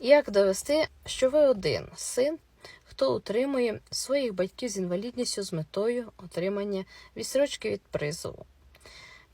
Як довести, що ви один син, хто утримує своїх батьків з інвалідністю з метою отримання відсрочки від призову?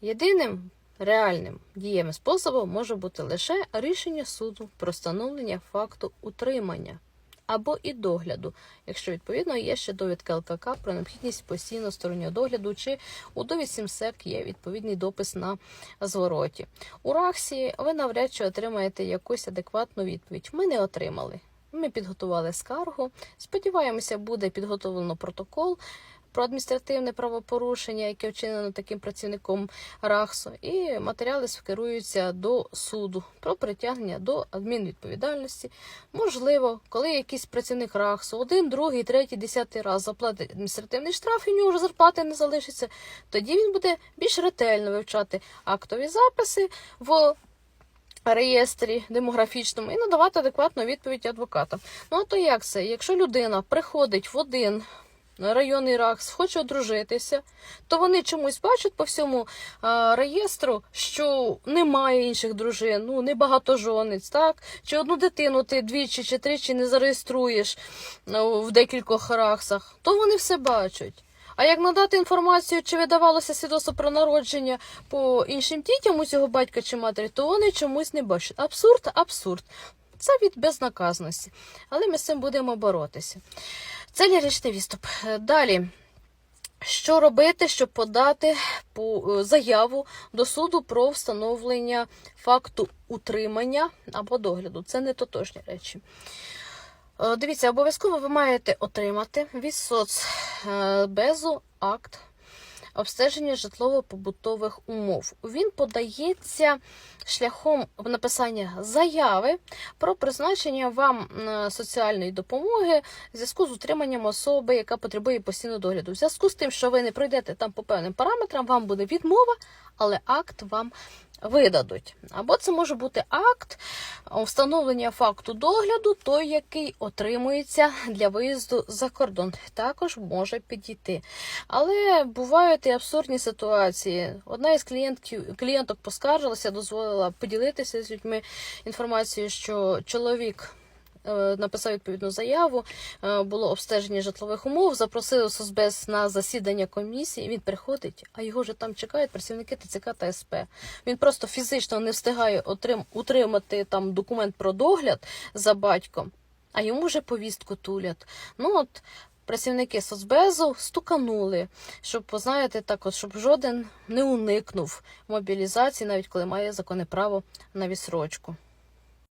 Єдиним реальним дієвим способом може бути лише рішення суду про встановлення факту утримання або і догляду, якщо відповідно є ще довідка ЛКК про необхідність постійного стороннього догляду, чи у довідці МСЕК є відповідний допис на звороті. У РАХСі ви навряд чи отримаєте якусь адекватну відповідь. Ми не отримали. Ми підготували скаргу. Сподіваємося, буде підготовлено протокол про адміністративне правопорушення, яке вчинено таким працівником РАХСу, і матеріали скеруються до суду про притягнення до адмінвідповідальності. Можливо, коли якийсь працівник РАХСу один, другий, третій, десятий раз заплатить адміністративний штраф, і в нього вже зарплати не залишиться, тоді він буде більш ретельно вивчати актові записи в реєстрі демографічному і надавати адекватну відповідь адвокатам. Ну а то як це? Якщо людина приходить в один районний РАКС, хоче одружитися, то вони чомусь бачать по всьому а, реєстру, що немає інших дружин, ну не багатожонець, так? Чи одну дитину ти двічі чи тричі не зареєструєш ну, в декількох РАКСах, то вони все бачать. А як надати інформацію, чи видавалося свідоцтво про народження по іншим дітям у цього батька чи матері, то вони чомусь не бачать. Абсурд, абсурд. Це від безнаказності. Але ми з цим будемо боротися. Це ліричний відступ. Е, Далі. Що робити, щоб подати е, заяву до суду про встановлення факту утримання або догляду? Це не тотожні речі. Е, Дивіться, обов'язково ви маєте отримати від соцбезу акт обстеження житлово-побутових умов. Він подається шляхом написання заяви про призначення вам соціальної допомоги в зв'язку з утриманням особи, яка потребує постійного догляду. В зв'язку з тим, що ви не пройдете там по певним параметрам, вам буде відмова, але акт вам видадуть. Або це може бути акт встановлення факту догляду, той, який отримується для виїзду за кордон. Також може підійти. Але бувають і абсурдні ситуації. Одна із клієнтів, клієнток поскаржилася, дозволила поділитися з людьми інформацією, що чоловік. Е, Написав відповідну заяву, е, було обстеження житлових умов, запросили соцбез на засідання комісії. Він приходить, а його вже там чекають працівники ТЦК та СП. Він просто фізично не встигає отрим, утримати там документ про догляд за батьком, а йому вже повістку тулять. Ну от працівники соцбезу стуканули, щоб знаєте, так от, щоб жоден не уникнув мобілізації, навіть коли має законне право на відсрочку.